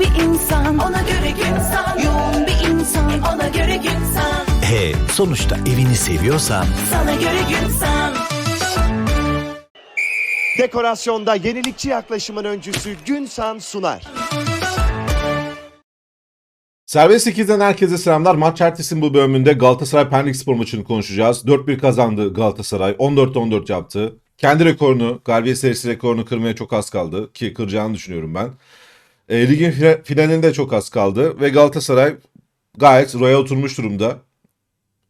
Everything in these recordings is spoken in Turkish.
bir insan Ona göre gün san Yoğun bir insan Ona göre gün san E sonuçta evini seviyorsan Sana göre gün san Dekorasyonda yenilikçi yaklaşımın öncüsü Günsan sunar. Serbest 8'den herkese selamlar. Maç ertesinin bu bölümünde Galatasaray Pendik Spor maçını konuşacağız. 4-1 kazandı Galatasaray. 14-14 yaptı. Kendi rekorunu, galibiyet serisi rekorunu kırmaya çok az kaldı. Ki kıracağını düşünüyorum ben. E, ligin fina- finalinde çok az kaldı. Ve Galatasaray gayet roya oturmuş durumda.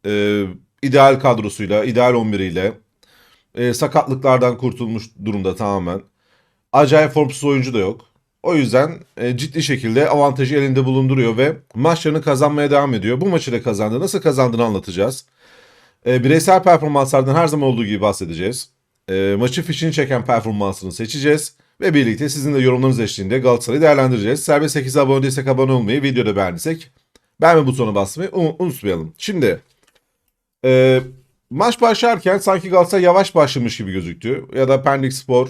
E, ideal kadrosuyla, ideal 11'iyle. E, sakatlıklardan kurtulmuş durumda tamamen. Acayip formsuz oyuncu da yok. O yüzden e, ciddi şekilde avantajı elinde bulunduruyor ve maçlarını kazanmaya devam ediyor. Bu maçı da kazandı. Nasıl kazandığını anlatacağız. E, bireysel performanslardan her zaman olduğu gibi bahsedeceğiz. E, maçı fişini çeken performansını seçeceğiz. Ve birlikte sizin de yorumlarınız eşliğinde Galatasaray'ı değerlendireceğiz. Serbest 8'e abone değilsek abone olmayı, videoda beğendiysek beğenme butonuna basmayı unu- unutmayalım. Şimdi e, maç başlarken sanki Galatasaray yavaş başlamış gibi gözüktü. Ya da Pendik Spor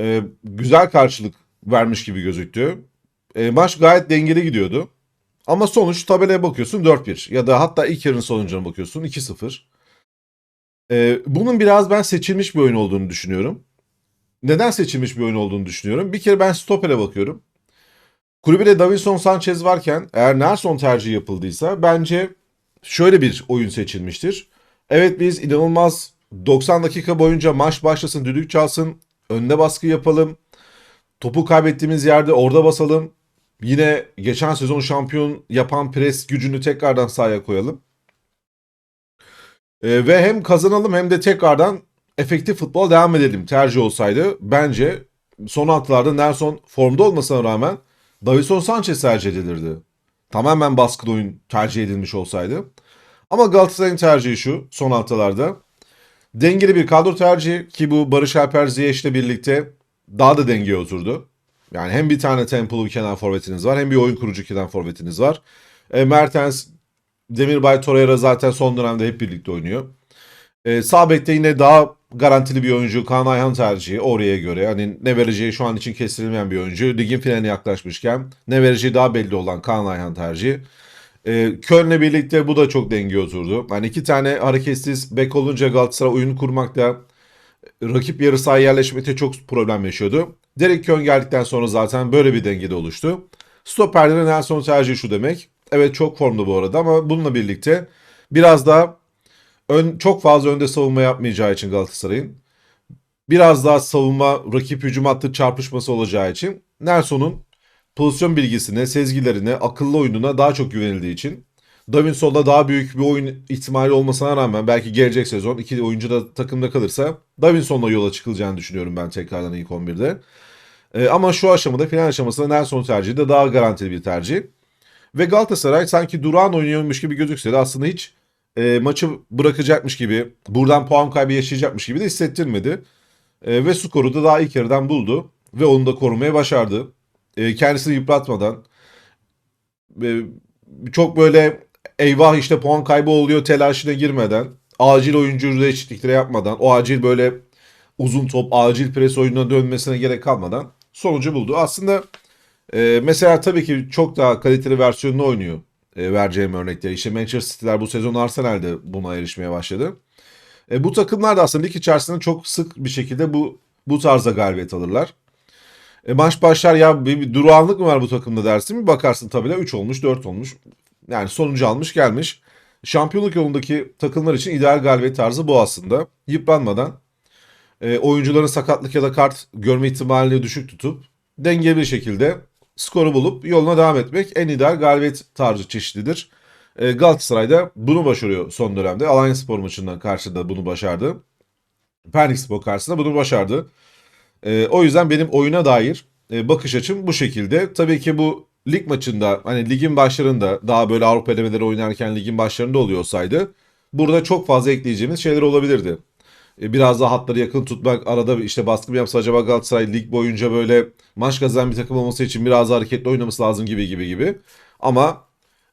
e, güzel karşılık vermiş gibi gözüktü. E, maç gayet dengeli gidiyordu. Ama sonuç tabelaya bakıyorsun 4-1 ya da hatta ilk yarının sonucuna bakıyorsun 2-0. E, bunun biraz ben seçilmiş bir oyun olduğunu düşünüyorum. Neden seçilmiş bir oyun olduğunu düşünüyorum? Bir kere ben stopere bakıyorum. Kulübede Davinson Sanchez varken eğer Nelson tercihi yapıldıysa bence şöyle bir oyun seçilmiştir. Evet biz inanılmaz 90 dakika boyunca maç başlasın, düdük çalsın, önde baskı yapalım. Topu kaybettiğimiz yerde orada basalım. Yine geçen sezon şampiyon yapan pres gücünü tekrardan sahaya koyalım. Ee, ve hem kazanalım hem de tekrardan efektif futbol devam edelim tercih olsaydı. Bence son haftalarda Nelson formda olmasına rağmen Davison Sanchez tercih edilirdi. Tamamen baskılı oyun tercih edilmiş olsaydı. Ama Galatasaray'ın tercihi şu son haftalarda. Dengeli bir kadro tercihi ki bu Barış Alper Ziyech ile birlikte daha da dengeye oturdu. Yani hem bir tane tempolu bir kenar forvetiniz var hem bir oyun kurucu kenar forvetiniz var. E, Mertens, Demirbay Torreira zaten son dönemde hep birlikte oynuyor. E, sağ yine daha garantili bir oyuncu Kaan Ayhan tercihi oraya göre. Hani ne vereceği şu an için kestirilmeyen bir oyuncu. Ligin finaline yaklaşmışken ne vereceği daha belli olan Kaan Ayhan tercihi. E, Köln'le birlikte bu da çok dengeye oturdu. Hani iki tane hareketsiz bek olunca Galatasaray oyun kurmakta rakip yarı sahaya yerleşmekte çok problem yaşıyordu. Derek Kön geldikten sonra zaten böyle bir dengede oluştu. Stoperlerin en son tercihi şu demek. Evet çok formda bu arada ama bununla birlikte biraz daha ön, çok fazla önde savunma yapmayacağı için Galatasaray'ın biraz daha savunma rakip hücum hattı çarpışması olacağı için Nelson'un pozisyon bilgisine, sezgilerine, akıllı oyununa daha çok güvenildiği için Davinson'da daha büyük bir oyun ihtimali olmasına rağmen belki gelecek sezon iki oyuncu da takımda kalırsa Davinson'la yola çıkılacağını düşünüyorum ben tekrardan ilk 11'de. Ee, ama şu aşamada final aşamasında Nelson tercihi de daha garantili bir tercih. Ve Galatasaray sanki durağan oynuyormuş gibi gözükse de aslında hiç e, maçı bırakacakmış gibi, buradan puan kaybı yaşayacakmış gibi de hissettirmedi. E, ve skoru da daha ilk yarıdan buldu ve onu da korumaya başardı. E, kendisini yıpratmadan, e, çok böyle eyvah işte puan kaybı oluyor telaşına girmeden, acil oyuncu değişiklikleri yapmadan, o acil böyle uzun top, acil pres oyununa dönmesine gerek kalmadan sonucu buldu. Aslında e, mesela tabii ki çok daha kaliteli versiyonunu oynuyor e, vereceğim örnekte. İşte Manchester City'ler bu sezon Arsenal'de buna erişmeye başladı. E, bu takımlar da aslında lig içerisinde çok sık bir şekilde bu bu tarzda galibiyet alırlar. E, maç başlar ya bir, bir durağanlık mı var bu takımda dersin bir bakarsın de 3 olmuş 4 olmuş. Yani sonucu almış gelmiş. Şampiyonluk yolundaki takımlar için ideal galibiyet tarzı bu aslında. Yıpranmadan e, oyuncuların sakatlık ya da kart görme ihtimalini düşük tutup dengeli bir şekilde skoru bulup yoluna devam etmek en ideal galibiyet tarzı çeşididir. E, Galatasaray da bunu başarıyor son dönemde. Alanya Spor maçından karşıda bunu başardı. Pendik Spor karşısında bunu başardı. E, o yüzden benim oyuna dair e, bakış açım bu şekilde. Tabii ki bu lig maçında hani ligin başlarında daha böyle Avrupa elemeleri oynarken ligin başlarında oluyor olsaydı burada çok fazla ekleyeceğimiz şeyler olabilirdi. E, Biraz daha hatları yakın tutmak, arada işte baskı mı yapsa acaba Galatasaray lig boyunca böyle maç kazanan bir takım olması için biraz daha hareketli oynaması lazım gibi gibi gibi. Ama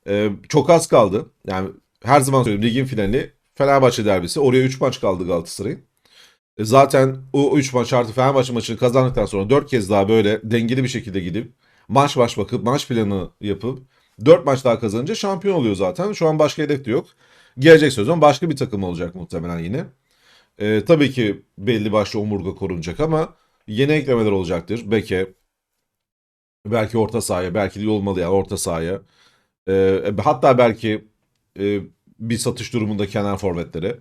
e, çok az kaldı. Yani her zaman söylüyorum ligin finali Fenerbahçe derbisi. Oraya 3 maç kaldı Galatasaray'ın. E, zaten o 3 maç artı Fenerbahçe maçını kazandıktan sonra 4 kez daha böyle dengeli bir şekilde gidip maç maç bakıp maç planı yapıp 4 maç daha kazanınca şampiyon oluyor zaten. Şu an başka hedef de yok. Gelecek sezon başka bir takım olacak muhtemelen yine. Ee, tabii ki belli başlı omurga korunacak ama yeni eklemeler olacaktır. Beke, belki orta sahaya, belki de olmalı yani orta sahaya. Ee, hatta belki e, bir satış durumunda kenar forvetlere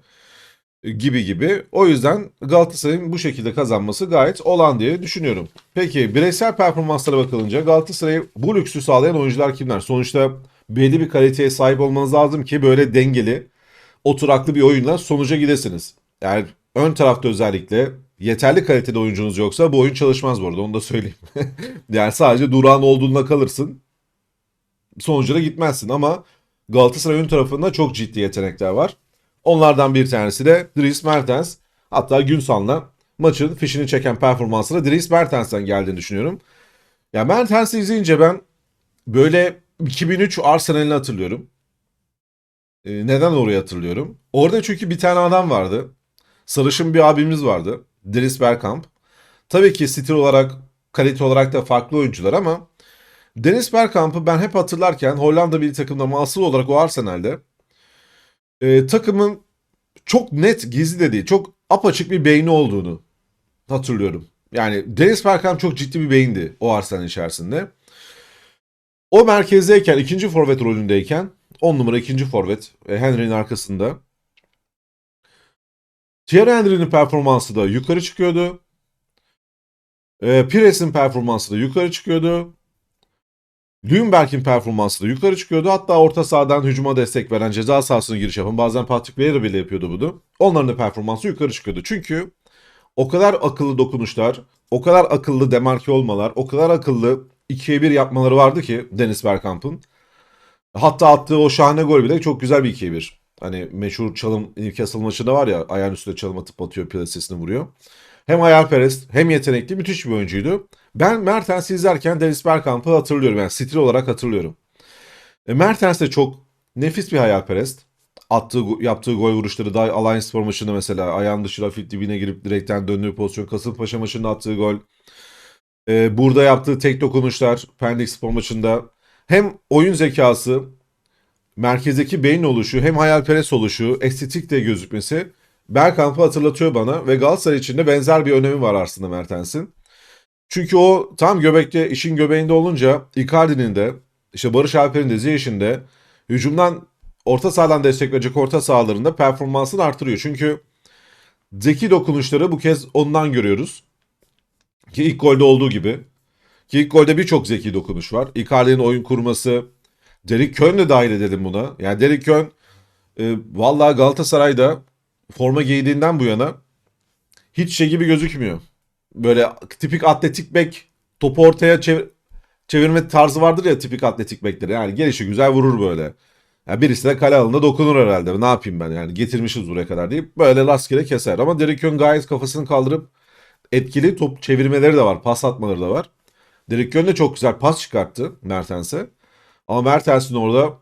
e, gibi gibi. O yüzden Galatasaray'ın bu şekilde kazanması gayet olan diye düşünüyorum. Peki bireysel performanslara bakılınca Galatasaray'a bu lüksü sağlayan oyuncular kimler? Sonuçta belli bir kaliteye sahip olmanız lazım ki böyle dengeli, oturaklı bir oyunla sonuca gidesiniz. Yani ön tarafta özellikle yeterli kalitede oyuncunuz yoksa bu oyun çalışmaz bu arada onu da söyleyeyim. yani sadece durağan olduğunda kalırsın sonucuna gitmezsin ama Galatasaray ön tarafında çok ciddi yetenekler var. Onlardan bir tanesi de Dries Mertens. Hatta Günsal'la maçın fişini çeken performansına Dries Mertens'ten geldiğini düşünüyorum. Ya Mertens'i izleyince ben böyle 2003 Arsenal'ini hatırlıyorum. Ee, neden orayı hatırlıyorum? Orada çünkü bir tane adam vardı. Sarışın bir abimiz vardı. Dries Bergkamp. Tabii ki stil olarak, kalite olarak da farklı oyuncular ama Dennis Bergkamp'ı ben hep hatırlarken Hollanda milli takımda asıl olarak o Arsenal'de e, takımın çok net gizli de değil, çok apaçık bir beyni olduğunu hatırlıyorum. Yani Dennis Bergkamp çok ciddi bir beyindi o Arsenal içerisinde. O merkezdeyken, ikinci forvet rolündeyken 10 numara ikinci forvet e, Henry'nin arkasında. Thierry Henry'nin performansı da yukarı çıkıyordu. E, Pires'in performansı da yukarı çıkıyordu. Lüyenberg'in performansı da yukarı çıkıyordu. Hatta orta sahadan hücuma destek veren ceza sahasına giriş yapan bazen Patrick Vieira bile yapıyordu bunu. Onların da performansı yukarı çıkıyordu. Çünkü o kadar akıllı dokunuşlar, o kadar akıllı demarke olmalar, o kadar akıllı 2'ye 1 yapmaları vardı ki Dennis Bergkamp'ın. Hatta attığı o şahane gol bile çok güzel bir 2'ye 1. Hani meşhur çalım Newcastle maçında var ya ayağın üstüne çalım atıp atıyor plasesini vuruyor. Hem hayalperest hem yetenekli müthiş bir oyuncuydu. Ben Mertens'i izlerken Dennis Bergkamp'ı hatırlıyorum. Yani stil olarak hatırlıyorum. E, Mertens de çok nefis bir hayalperest. Attığı, yaptığı gol vuruşları da Alliance Spor maçında mesela ayağın dışı rafik dibine girip direkten döndüğü pozisyon. Kasımpaşa maçında attığı gol. E, burada yaptığı tek dokunuşlar Pendik Spor maçında. Hem oyun zekası, merkezdeki beyin oluşu, hem hayalperest oluşu, estetik de gözükmesi Bergkamp'ı hatırlatıyor bana ve Galatasaray için de benzer bir önemi var aslında Mertens'in. Çünkü o tam göbekte, işin göbeğinde olunca Icardi'nin de, işte Barış Alper'in de, Ziyech'in de hücumdan orta sahadan destek verecek orta sahalarında performansını artırıyor. Çünkü zeki dokunuşları bu kez ondan görüyoruz. Ki ilk golde olduğu gibi. Ki ilk golde birçok zeki dokunuş var. Icardi'nin oyun kurması, Derek Kön de dahil edelim buna. Yani Derek Kön e, vallahi Galatasaray'da forma giydiğinden bu yana hiç şey gibi gözükmüyor. Böyle tipik atletik bek topu ortaya çevir, çevirme tarzı vardır ya tipik atletik bekleri. Yani gelişi güzel vurur böyle. Yani birisi de kale alanında dokunur herhalde. Ne yapayım ben yani getirmişiz buraya kadar deyip böyle rastgele keser. Ama Derek Kön gayet kafasını kaldırıp etkili top çevirmeleri de var. Pas atmaları da var. Derek Kön de çok güzel pas çıkarttı Mertens'e. Ama Mertens'in orada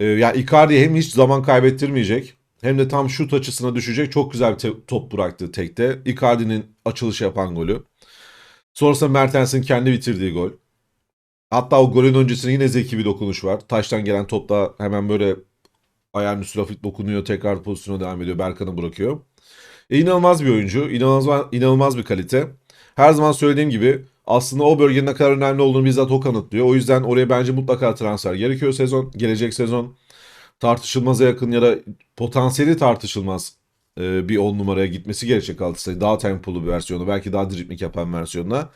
e, ya Icardi hem hiç zaman kaybettirmeyecek hem de tam şut açısına düşecek çok güzel bir te- top bıraktı tekte. Icardi'nin açılış yapan golü. Sonrasında Mertens'in kendi bitirdiği gol. Hatta o golün öncesinde yine zeki bir dokunuş var. Taştan gelen topta hemen böyle ayağın üstüne dokunuyor. Tekrar pozisyona devam ediyor. Berkan'ı bırakıyor. E, inanılmaz bir oyuncu. inanılmaz, inanılmaz bir kalite. Her zaman söylediğim gibi aslında o bölgenin ne kadar önemli olduğunu bizzat o kanıtlıyor. O yüzden oraya bence mutlaka transfer gerekiyor sezon. Gelecek sezon tartışılmaza yakın ya da potansiyeli tartışılmaz e, bir 10 numaraya gitmesi gerekecek Galatasaray. Daha tempolu bir versiyonu. Belki daha driplik yapan versiyonuna.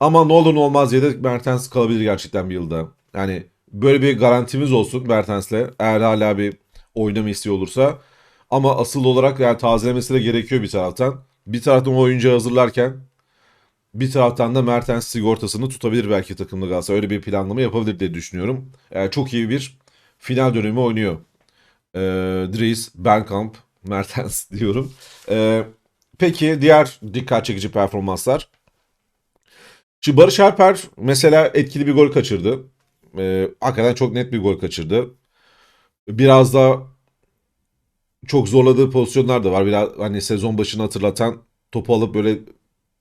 Ama ne olur ne olmaz yedek Mertens kalabilir gerçekten bir yılda. Yani böyle bir garantimiz olsun Mertens'le. Eğer hala bir oynama isteği olursa. Ama asıl olarak yani tazelemesi de gerekiyor bir taraftan. Bir taraftan o oyuncuyu hazırlarken bir taraftan da Mertens sigortasını tutabilir belki takımda Galatasaray. Öyle bir planlama yapabilir diye düşünüyorum. Yani çok iyi bir final dönemi oynuyor. Ee, Dries, Bergkamp, Mertens diyorum. Ee, peki diğer dikkat çekici performanslar. Şimdi Barış Alper mesela etkili bir gol kaçırdı. Ee, hakikaten çok net bir gol kaçırdı. Biraz da çok zorladığı pozisyonlar da var. Biraz hani sezon başını hatırlatan topu alıp böyle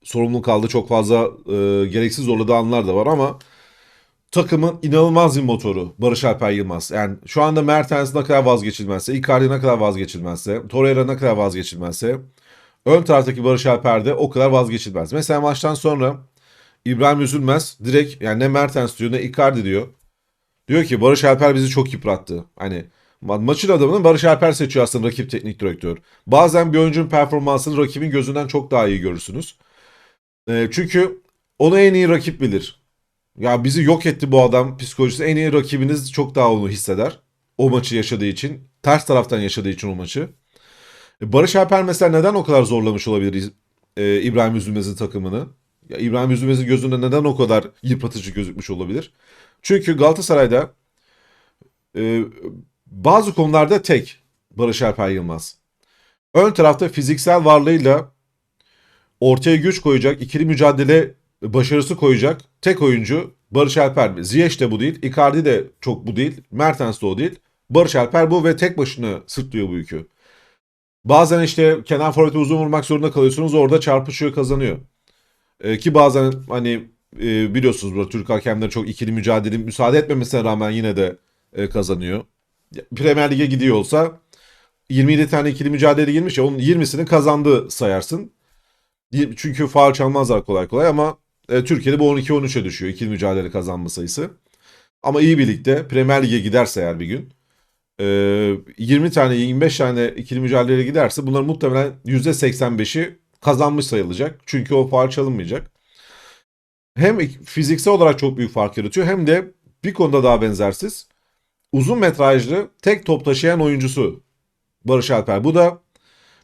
sorumluluk aldı. Çok fazla e, gereksiz zorladığı anlar da var ama takımın inanılmaz bir motoru Barış Alper Yılmaz. Yani şu anda Mertens ne kadar vazgeçilmezse, Icardi ne kadar vazgeçilmezse, Torreira ne kadar vazgeçilmezse ön taraftaki Barış Alper de o kadar vazgeçilmez. Mesela maçtan sonra İbrahim Üzülmez direkt yani ne Mertens diyor ne Icardi diyor. Diyor ki Barış Alper bizi çok yıprattı. Hani ma- maçın adamını Barış Alper seçiyor aslında rakip teknik direktör. Bazen bir oyuncunun performansını rakibin gözünden çok daha iyi görürsünüz. Ee, çünkü onu en iyi rakip bilir. Ya bizi yok etti bu adam psikolojisi. En iyi rakibiniz çok daha onu hisseder. O maçı yaşadığı için. Ters taraftan yaşadığı için o maçı. E, Barış Alper mesela neden o kadar zorlamış olabilir e, İbrahim Üzülmez'in takımını? Ya İbrahim Üzülmez'in gözünde neden o kadar yıpratıcı gözükmüş olabilir? Çünkü Galatasaray'da e, bazı konularda tek Barış Alper Yılmaz. Ön tarafta fiziksel varlığıyla ortaya güç koyacak, ikili mücadele başarısı koyacak tek oyuncu Barış Alper. Ziyech de bu değil, Icardi de çok bu değil, Mertens de o değil. Barış Alper bu ve tek başına sırtlıyor bu yükü. Bazen işte kenar forvete uzun vurmak zorunda kalıyorsunuz. Orada çarpışıyor kazanıyor. Ee, ki bazen hani e, biliyorsunuz burada Türk hakemleri çok ikili mücadele müsaade etmemesine rağmen yine de e, kazanıyor. Premier Lig'e gidiyor olsa 27 tane ikili mücadele girmiş ya onun 20'sini kazandı sayarsın. Çünkü faul çalmazlar kolay kolay ama e, Türkiye'de bu 12-13'e düşüyor ikili mücadele kazanma sayısı. Ama iyi birlikte Premier Lig'e giderse eğer bir gün e, 20 tane 25 tane ikili mücadeleye giderse bunların muhtemelen %85'i kazanmış sayılacak. Çünkü o faul çalınmayacak. Hem fiziksel olarak çok büyük fark yaratıyor hem de bir konuda daha benzersiz. Uzun metrajlı tek top taşıyan oyuncusu Barış Alper. Bu da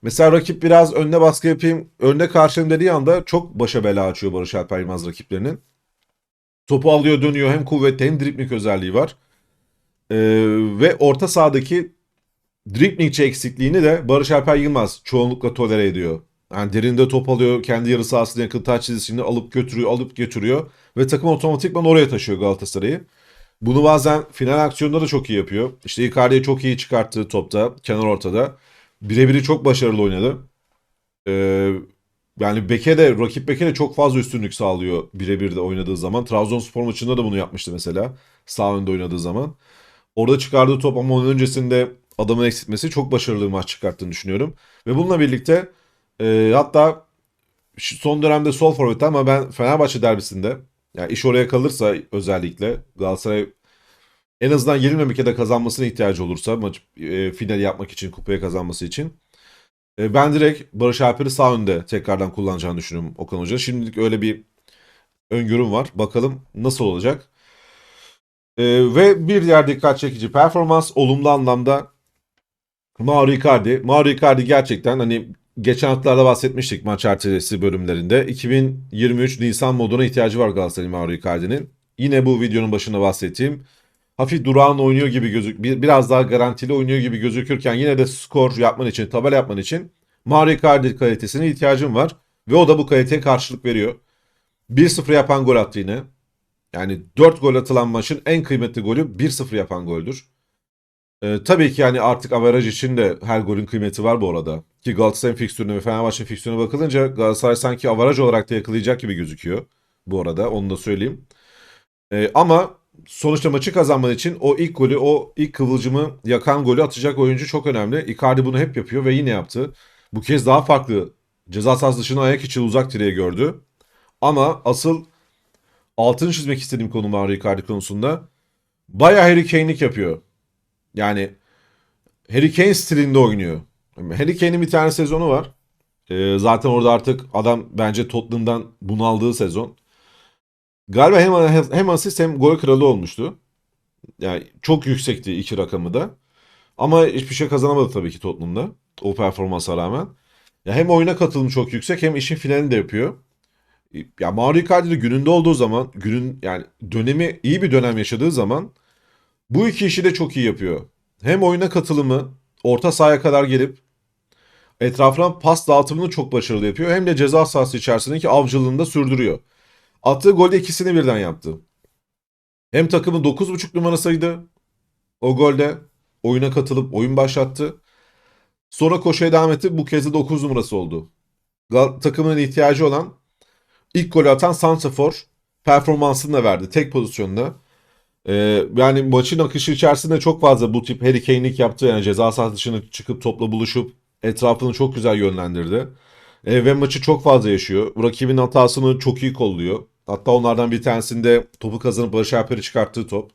mesela rakip biraz önüne baskı yapayım, önüne karşılayayım dediği anda çok başa bela açıyor Barış Alper Yılmaz rakiplerinin. Topu alıyor dönüyor hem kuvvetli hem dripling özelliği var. Ee, ve orta sahadaki driplingçi eksikliğini de Barış Alper Yılmaz çoğunlukla tolere ediyor. Yani derinde top alıyor, kendi yarı sahasına yakın taç çizgisini alıp götürüyor, alıp götürüyor ve takım otomatikman oraya taşıyor Galatasaray'ı. Bunu bazen final aksiyonda da çok iyi yapıyor. İşte Icardi'yi çok iyi çıkarttığı topta, kenar ortada. Birebiri çok başarılı oynadı. Ee, yani Beke de, rakip Beke de çok fazla üstünlük sağlıyor birebir de oynadığı zaman. Trabzonspor maçında da bunu yapmıştı mesela. Sağ önde oynadığı zaman. Orada çıkardığı top ama onun öncesinde adamın eksiltmesi çok başarılı bir maç çıkarttığını düşünüyorum. Ve bununla birlikte e, hatta son dönemde sol forvet ama ben Fenerbahçe derbisinde yani iş oraya kalırsa özellikle Galatasaray en azından yenilmemek ya da kazanmasına ihtiyacı olursa maç e, finali yapmak için kupaya kazanması için e, ben direkt Barış Alper'i sağ önde tekrardan kullanacağını düşünüyorum Okan Hoca. Şimdilik öyle bir öngörüm var. Bakalım nasıl olacak. E, ve bir diğer dikkat çekici performans olumlu anlamda Mauro Icardi. Mauro Icardi gerçekten hani geçen haftalarda bahsetmiştik maç ertesi bölümlerinde. 2023 Nisan moduna ihtiyacı var Galatasaray'ın Mauro Icardi'nin. Yine bu videonun başında bahsettiğim hafif durağan oynuyor gibi gözük bir- biraz daha garantili oynuyor gibi gözükürken yine de skor yapman için, tabela yapman için Mauro Icardi kalitesine ihtiyacım var ve o da bu kaliteye karşılık veriyor. 1-0 yapan gol attı yine. Yani 4 gol atılan maçın en kıymetli golü 1-0 yapan goldür. Ee, tabii ki yani artık averaj için de her golün kıymeti var bu arada. Ki Galatasaray'ın fikstürüne ve Fenerbahçe'nin fikstürüne bakılınca Galatasaray sanki averaj olarak da yakalayacak gibi gözüküyor. Bu arada onu da söyleyeyim. Ee, ama sonuçta maçı kazanman için o ilk golü, o ilk kıvılcımı yakan golü atacak oyuncu çok önemli. Icardi bunu hep yapıyor ve yine yaptı. Bu kez daha farklı. Ceza sahası dışına ayak içi uzak direğe gördü. Ama asıl altını çizmek istediğim konu var Icardi konusunda. Bayağı Harry Kane'lik yapıyor. Yani Harry Kane stilinde oynuyor. Harry Kane'in bir tane sezonu var. Ee, zaten orada artık adam bence Tottenham'dan bunaldığı sezon. Galiba hem, hem asist hem gol kralı olmuştu. Yani çok yüksekti iki rakamı da. Ama hiçbir şey kazanamadı tabii ki Tottenham'da. O performansa rağmen. Ya hem oyuna katılım çok yüksek hem işin finalini de yapıyor. Ya Mauro Icardi de gününde olduğu zaman, günün yani dönemi iyi bir dönem yaşadığı zaman bu iki işi de çok iyi yapıyor. Hem oyuna katılımı orta sahaya kadar gelip etrafına pas dağıtımını çok başarılı yapıyor. Hem de ceza sahası içerisindeki avcılığını da sürdürüyor. Attığı golde ikisini birden yaptı. Hem takımın 9.5 numarasıydı o golde. Oyuna katılıp oyun başlattı. Sonra koşuya devam etti. Bu kez de 9 numarası oldu. Gal- Takımın ihtiyacı olan ilk golü atan Santrafor performansını da verdi tek pozisyonda. Ee, yani maçın akışı içerisinde çok fazla bu tip Harry Kane'lik yaptı. Yani ceza sahası dışına çıkıp topla buluşup etrafını çok güzel yönlendirdi. Ee, ve maçı çok fazla yaşıyor. Rakibin hatasını çok iyi kolluyor. Hatta onlardan bir tanesinde topu kazanıp Barış Alper'i çıkarttığı top.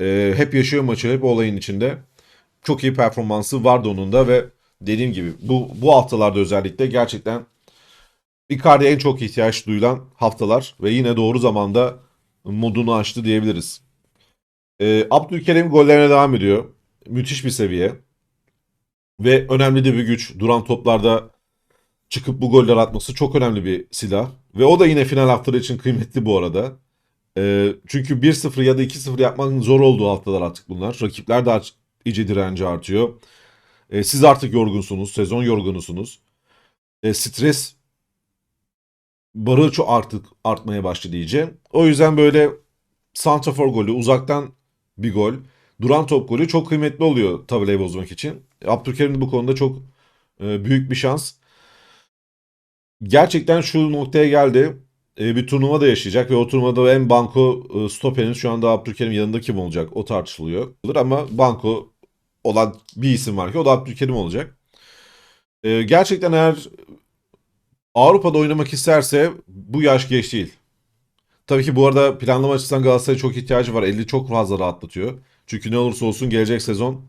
Ee, hep yaşıyor maçı, hep olayın içinde. Çok iyi performansı vardı onun da ve dediğim gibi bu, bu haftalarda özellikle gerçekten Icardi'ye en çok ihtiyaç duyulan haftalar ve yine doğru zamanda modunu açtı diyebiliriz. Ee, Abdülkerim gollerine devam ediyor. Müthiş bir seviye. Ve önemli de bir güç. Duran toplarda çıkıp bu goller atması çok önemli bir silah. Ve o da yine final haftaları için kıymetli bu arada. Ee, çünkü 1-0 ya da 2-0 yapmanın zor olduğu haftalar artık bunlar. Rakipler daha iyice direnci artıyor. Ee, siz artık yorgunsunuz. Sezon yorgunusunuz. Ee, stres barı çok artık artmaya başladı iyice. O yüzden böyle santrafor golü, uzaktan bir gol, duran top golü çok kıymetli oluyor tabelayı bozmak için. Abdülkerim de bu konuda çok e, büyük bir şans. Gerçekten şu noktaya geldi. E, bir turnuva da yaşayacak ve o turnuvada en banko e, stoperiniz şu anda Abdülkerim yanında kim olacak o tartışılıyor. Ama banko olan bir isim var ki o da Abdülkerim olacak. E, gerçekten eğer Avrupa'da oynamak isterse bu yaş geç değil. Tabii ki bu arada planlama açısından Galatasaray'a çok ihtiyacı var. 50 çok fazla rahatlatıyor. Çünkü ne olursa olsun gelecek sezon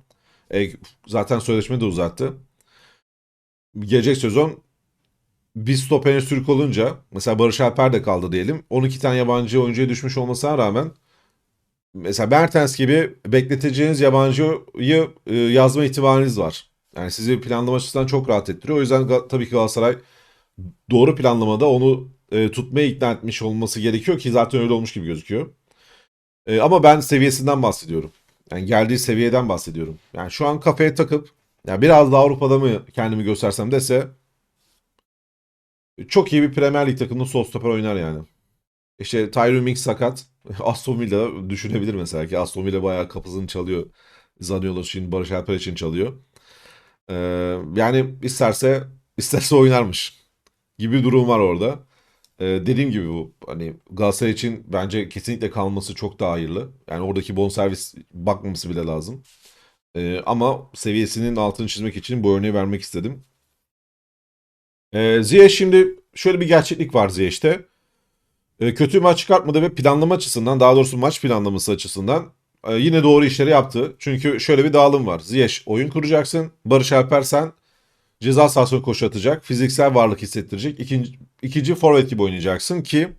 e, zaten sözleşme de uzattı. Gelecek sezon bir stoperin Türk olunca mesela Barış Alper de kaldı diyelim. 12 tane yabancı oyuncuya düşmüş olmasına rağmen mesela Mertens gibi bekleteceğiniz yabancıyı e, yazma ihtimaliniz var. Yani sizi planlama açısından çok rahat ettiriyor. O yüzden tabii ki Galatasaray doğru planlamada onu e, tutmaya ikna etmiş olması gerekiyor ki zaten öyle olmuş gibi gözüküyor. E, ama ben seviyesinden bahsediyorum. Yani geldiği seviyeden bahsediyorum. Yani şu an kafaya takıp yani biraz da Avrupa'da mı kendimi göstersem dese çok iyi bir Premier Lig takımında sol stoper oynar yani. İşte Tyron Mings sakat. Aston Villa düşünebilir mesela ki Aston Villa bayağı kapısını çalıyor. Zaniolo için, Barış Alper için çalıyor. Ee, yani isterse isterse oynarmış gibi bir durum var orada. Ee, dediğim gibi bu hani Galatasaray için bence kesinlikle kalması çok daha hayırlı. Yani oradaki bonservis bakmaması bile lazım. Ee, ama seviyesinin altını çizmek için bu örneği vermek istedim. Ee, Ziyech şimdi şöyle bir gerçeklik var Ziyech'te. Ee, kötü maç çıkartmadı ve planlama açısından daha doğrusu maç planlaması açısından e, yine doğru işleri yaptı. Çünkü şöyle bir dağılım var. Ziyech oyun kuracaksın. Barış Alper sen ceza sahasına koşu atacak. Fiziksel varlık hissettirecek. İkinci, ikinci forvet gibi oynayacaksın ki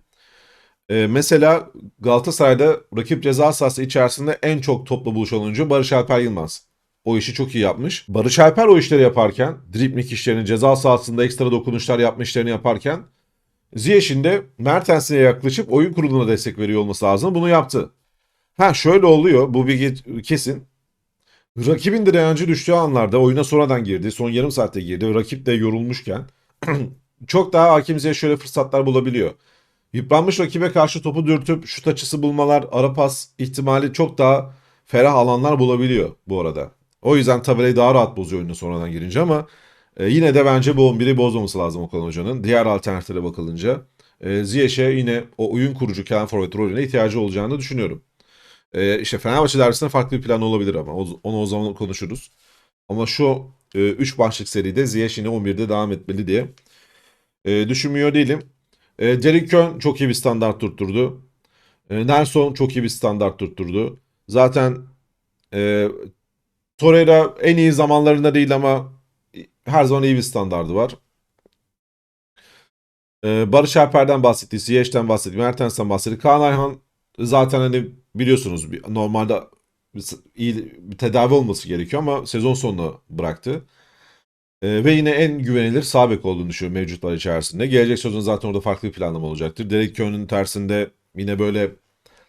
e, mesela Galatasaray'da rakip ceza sahası içerisinde en çok topla buluşan oyuncu Barış Alper Yılmaz. O işi çok iyi yapmış. Barış Alper o işleri yaparken, dribling işlerini, ceza sahasında ekstra dokunuşlar yapma işlerini yaparken Ziyech'in de Mertens'e yaklaşıp oyun kuruluna destek veriyor olması lazım. Bunu yaptı. Ha şöyle oluyor. Bu bilgi kesin. Rakibin direnci düştüğü anlarda oyuna sonradan girdi. Son yarım saatte girdi. Rakip de yorulmuşken çok daha hakim Ziyech şöyle fırsatlar bulabiliyor. Yıpranmış rakibe karşı topu dürtüp şut açısı bulmalar, ara pas ihtimali çok daha ferah alanlar bulabiliyor bu arada. O yüzden tabelayı daha rahat bozuyor oyuna sonradan girince ama e, yine de bence bu 11'i bozmaması lazım Okan Hoca'nın. Diğer alternatiflere bakılınca e, Ziyech'e yine o oyun kurucu Kenan Forvet rolüne ihtiyacı olacağını düşünüyorum. E, işte Fenerbahçe derbisinde farklı bir plan olabilir ama onu o zaman konuşuruz. Ama şu 3 başlık seride Ziyech yine 11'de devam etmeli diye e, düşünmüyor değilim. E, Derek Köhn çok iyi bir standart tutturdu. E, Nelson çok iyi bir standart tutturdu. Zaten e, Torreira en iyi zamanlarında değil ama her zaman iyi bir standardı var. E, Barış Alper'den bahsetti, Ziyech'ten bahsetti, Mertens'ten bahsetti. Kaan Ayhan zaten hani biliyorsunuz bir- normalde iyi bir tedavi olması gerekiyor ama sezon sonuna bıraktı. Ee, ve yine en güvenilir sağ bek olduğunu düşünüyorum mevcutlar içerisinde. Gelecek sezon zaten orada farklı bir planlama olacaktır. Derek Köhn'ün tersinde yine böyle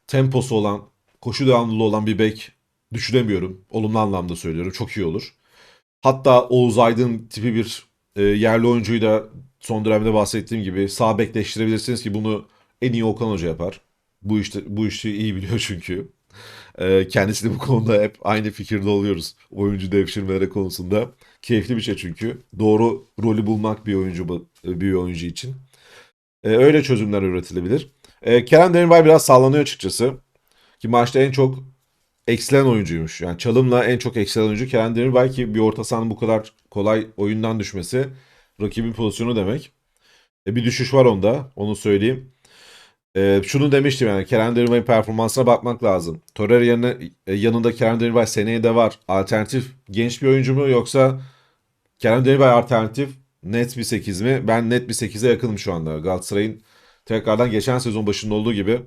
temposu olan, koşu devamlılığı olan bir bek düşünemiyorum. Olumlu anlamda söylüyorum. Çok iyi olur. Hatta Oğuz Aydın tipi bir e, yerli oyuncuyu da son dönemde bahsettiğim gibi sağ bekleştirebilirsiniz ki bunu en iyi Okan Hoca yapar. Bu işte bu işi iyi biliyor çünkü. Ee, kendisi de bu konuda hep aynı fikirde oluyoruz. Oyuncu devşirmeleri konusunda. Keyifli bir şey çünkü. Doğru rolü bulmak bir oyuncu bu- bir oyuncu için. Ee, öyle çözümler üretilebilir. Ee, Kerem Demirbay biraz sallanıyor açıkçası. Ki maçta en çok eksilen oyuncuymuş. Yani çalımla en çok eksilen oyuncu Kerem Demirbay ki bir orta sahanın bu kadar kolay oyundan düşmesi rakibin pozisyonu demek. E, bir düşüş var onda. Onu söyleyeyim. E, şunu demiştim yani Kerem Demirbay'ın performansına bakmak lazım. Torreira yanına, e, yanında Kerem Demirbay seneye de var. Alternatif genç bir oyuncu mu yoksa Kerem Demirbay alternatif net bir 8 mi? Ben net bir 8'e yakınım şu anda. Galatasaray'ın tekrardan geçen sezon başında olduğu gibi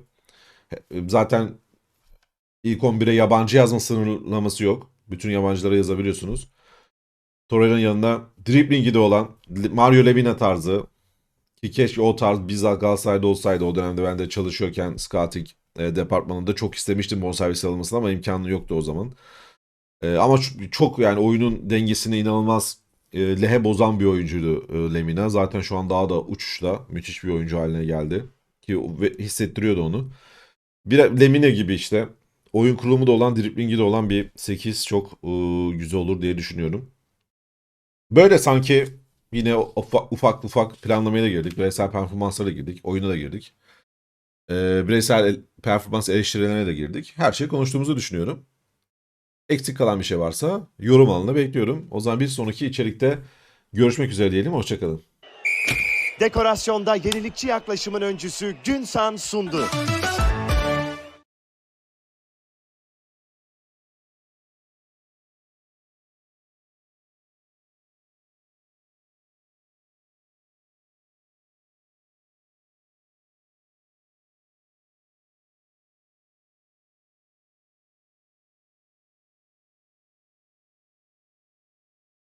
e, zaten ilk 11'e yabancı yazma sınırlaması yok. Bütün yabancılara yazabiliyorsunuz. Torreira'nın yanında driblingi de olan Mario Lemina tarzı ki keşke o tarz bizzat Galatasaray'da olsaydı o dönemde ben de çalışıyorken scouting e, departmanında çok istemiştim bonservis alınmasını ama imkanı yoktu o zaman. E, ama çok yani oyunun dengesini inanılmaz e, lehe bozan bir oyuncuydu e, Lemina. Zaten şu an daha da uçuşta müthiş bir oyuncu haline geldi. Ki hissettiriyordu onu. Bir Lemina gibi işte oyun kurulumu da olan, driblingi de olan bir 8 çok e, güzel olur diye düşünüyorum. Böyle sanki yine ufak ufak, planlamaya da girdik. Bireysel performanslara da girdik. Oyuna da girdik. E, bireysel el- performans eleştirilerine de girdik. Her şeyi konuştuğumuzu düşünüyorum. Eksik kalan bir şey varsa yorum alanına bekliyorum. O zaman bir sonraki içerikte görüşmek üzere diyelim. Hoşçakalın. Dekorasyonda yenilikçi yaklaşımın öncüsü Günsan sundu.